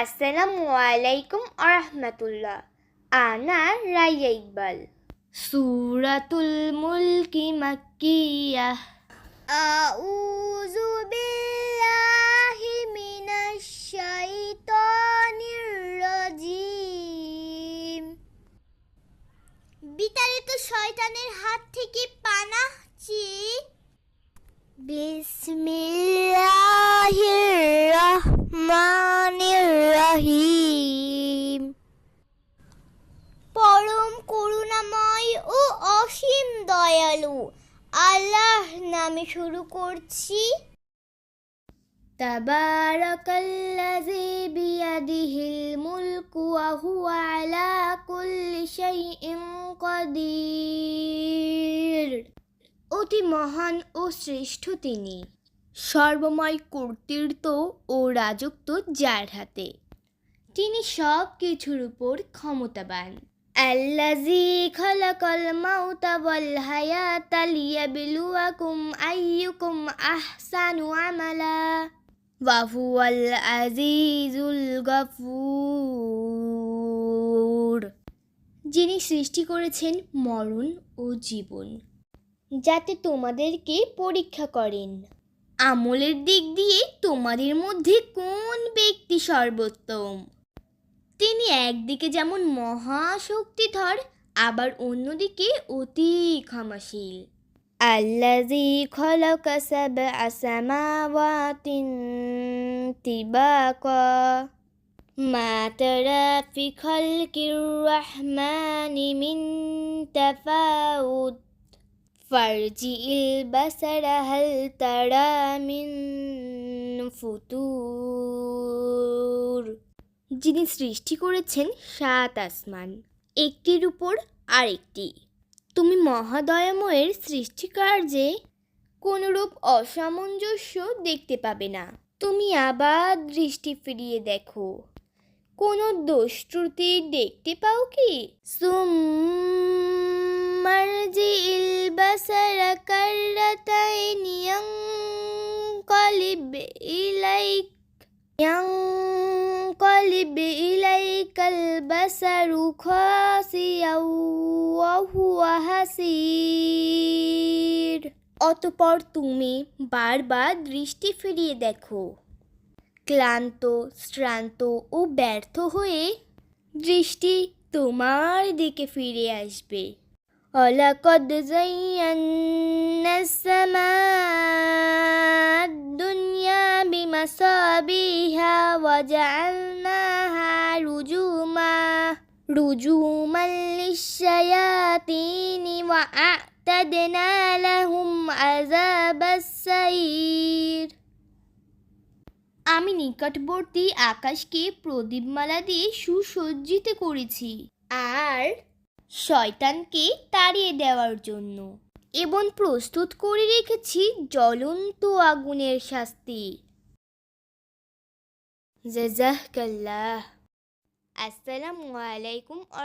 আসসালামু আলাইকুম আরহামতুল্লাহ। আনা রাইয়া ইকবাল। সুরাতুল মুলকি মাক্কিয়াহ আউযু বিল্লাহি মিনাশ শাইতানির রাজিম। বিতাড়িত শয়তানের হাত থেকে পানাহ চেয়ে বিসমিল্লাহির দয়ালু, আল্লাহ নামে শুরু করছি। তাবারাকাল্লাযী বিয়াদিহিল মুলকু ওয়া হুয়া আলা কুল্লি শাইইন কাদির। অতি মহান ও শ্রেষ্ঠ তিনি। সর্বময় কর্তৃত্ব ও রাজত্ব যার হাতে। তিনি সব কিছুর উপর ক্ষমতাবান। মাউতা ওয়াল হায়াতা লিয়াবলুয়াকুম আইয়ুকুম আহসানু আমালা ওয়া হুয়াল আজিজুল গফুর যিনি সৃষ্টি করেছেন মরণ ও জীবন, যাতে তোমাদেরকে পরীক্ষা করেন। আমলের দিক দিয়ে তোমাদের মধ্যে কোন ব্যক্তি সর্বোত্তম? তিনি একদিকে যেমন মহাশক্তিধর, আবার অন্যদিকে অতি ক্ষমাশীল। আল্লাজি খলক সব আসমাওয়াতিন তিবাকা। মা তারা ফি খলকির রহমানি মিন তাফাউদ ফারজিল বাসারা মিন ফুতুর যিনি সৃষ্টি করেছেন সাত আসমান, একটির উপর আরেকটি। তুমি মহাদয়াময়ের সৃষ্টিকার্যে কোনরূপ অসামঞ্জস্য দেখতে পাবে না। তুমি আবার দৃষ্টি ফিরিয়ে দেখো। কোনো দোষ ত্রুটি দেখতে পাও কি? সুমার যে ينقلب إليك البصر خاسئا وهو حسير অতপর তুমি বারবার দৃষ্টি ফিরিয়ে দেখো ক্লান্ত শ্রান্ত ও ব্যর্থ হয়ে দৃষ্টি তোমার দিকে ফিরে আসবে ولقد زينا السماء الدنيا بمصابيح وجعلناها رجوما رجوما للشياطين وأعتدنا لهم عذاب السعير আমি নিকটবর্তী আকাশকে প্রদীপমালা দিয়ে সুসজ্জিত করেছি আর শয়তানকে তাড়িয়ে দেওয়ার জন্য এবং প্রস্তুত করে রেখেছি জ্বলন্ত আগুনের শাস্তি। জাজাহকাল্লাহ আসসালামু আলাইকুম আ